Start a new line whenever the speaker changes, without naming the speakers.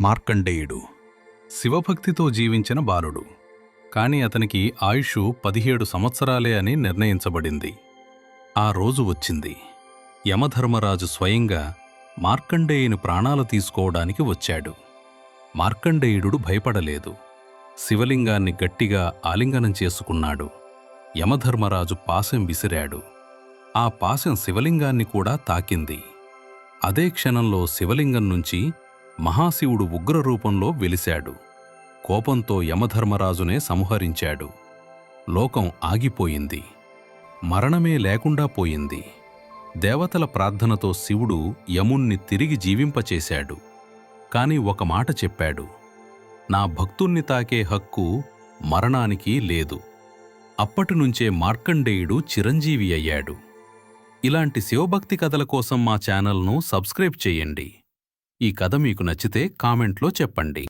మార్కండేయుడు. శివభక్తితో జీవించిన బాలుడు. కాని అతనికి ఆయుషు పదిహేడు సంవత్సరాలే అని నిర్ణయించబడింది. ఆ రోజు వచ్చింది. యమధర్మరాజు స్వయంగా మార్కండేయుని ప్రాణాలు తీసుకోవడానికి వచ్చాడు. మార్కండేయుడు భయపడలేదు. శివలింగాన్ని గట్టిగా ఆలింగనం చేసుకున్నాడు. యమధర్మరాజు పాశం విసిరాడు. ఆ పాశం శివలింగాన్ని కూడా తాకింది. అదే క్షణంలో శివలింగం నుంచి మహాశివుడు ఉగ్రరూపంలో వెలిశాడు. కోపంతో యమధర్మరాజునే సంహరించాడు. లోకం ఆగిపోయింది. మరణమే లేకుండా పోయింది. దేవతల ప్రార్థనతో శివుడు యముణ్ణి తిరిగి జీవింపచేశాడు. కాని ఒక మాట చెప్పాడు. నా భక్తుణ్ణి తాకే హక్కు మరణానికి లేదు. అప్పటినుంచే మార్కండేయుడు చిరంజీవి అయ్యాడు. ఇలాంటి శివభక్తి కథల కోసం మా ఛానల్ను సబ్స్క్రైబ్ చేయండి. ఈ కథ మీకు నచ్చితే కామెంట్లో చెప్పండి.